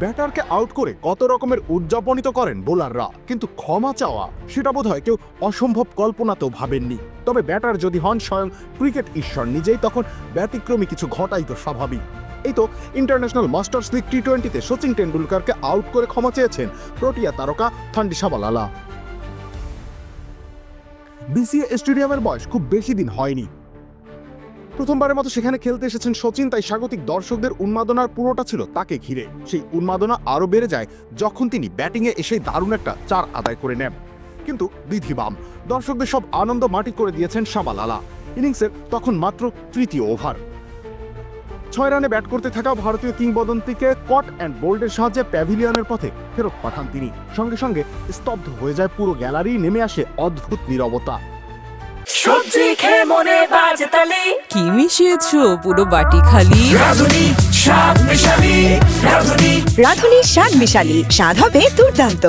ব্যাটারকে out করে কত রকমের উদযাপনিত করেন বোলাররা। কিন্তু ক্ষমা চাওয়া, সেটা বোধহয় কেউ অসম্ভব কল্পনাতেও ভাবেননি। তবে ব্যাটার যদি হন স্বয়ং ক্রিকেট ঈশ্বর নিজেই, তখন ব্যতিক্রমী কিছু ঘটাই তো স্বাভাবিক। এই তো ইন্টারন্যাশনাল মাস্টার্স লিগ টি টোয়েন্টিতে সচিন টেন্ডুলকারকে আউট করে ক্ষমা চেয়েছেন প্রোটিয়া তারকা থান্ডি সাবালালা। বিসিএ স্টেডিয়ামের বয়স খুব বেশি দিন হয়নি। প্রথমবারের মতো সেখানে খেলতে এসেছেন সচিন, তাই স্বাগতিক দর্শকদের উন্মাদনার পুরোটা ছিল তাকে ঘিরে। সেই উন্মাদনা আরও বেড়ে যায় যখন তিনি ব্যাটিংয়ে এসে দারুণ একটা চার আদায় করে নেন। কিন্তু বিধিবাম দর্শকদের সব আনন্দ মাটি করে দিয়েছেন সাবালালা ইনিংসের তখন মাত্র তৃতীয় ওভার। ছয় রানে ব্যাট করতে থাকা ভারতীয় কিংবদন্তিকে কট অ্যান্ড বোল্ডের সাহায্যে প্যাভিলিয়নের পথে ফেরত পাঠান তিনি। সঙ্গে সঙ্গে স্তব্ধ হয়ে যায় পুরো গ্যালারি, নেমে আসে অদ্ভুত নীরবতা। সবজি খেয়ে মনে বাজে তালি কি মিশিয়েছো? পুরো বাটি খালি। রাধুনি শাক মিশালি। রাধুনি। রাধুনি স্বাদ মিশালি। স্বাদ হবে দুর্দান্ত।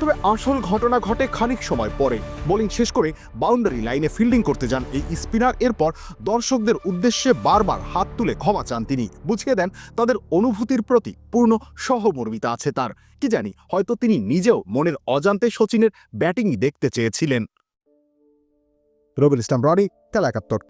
তবে আসল ঘটনা ঘটে খানিক সময় পরে। বোলিং শেষ করে বাউন্ডারি লাইনে ফিল্ডিং করতে যান এই স্পিনার। এরপর দর্শকদের উদ্দেশ্যে বারবার হাত তুলে ক্ষমা চান তিনি। বুঝিয়ে দেন তাদের অনুভূতির প্রতি পূর্ণ সহমর্মিতা আছে তার। কি জানি হয়তো তিনি নিজেও মনের অজান্তে সচিনের ব্যাটিংই দেখতে চেয়েছিলেন। রবির ইসলাম রনি তেলা একাত্তর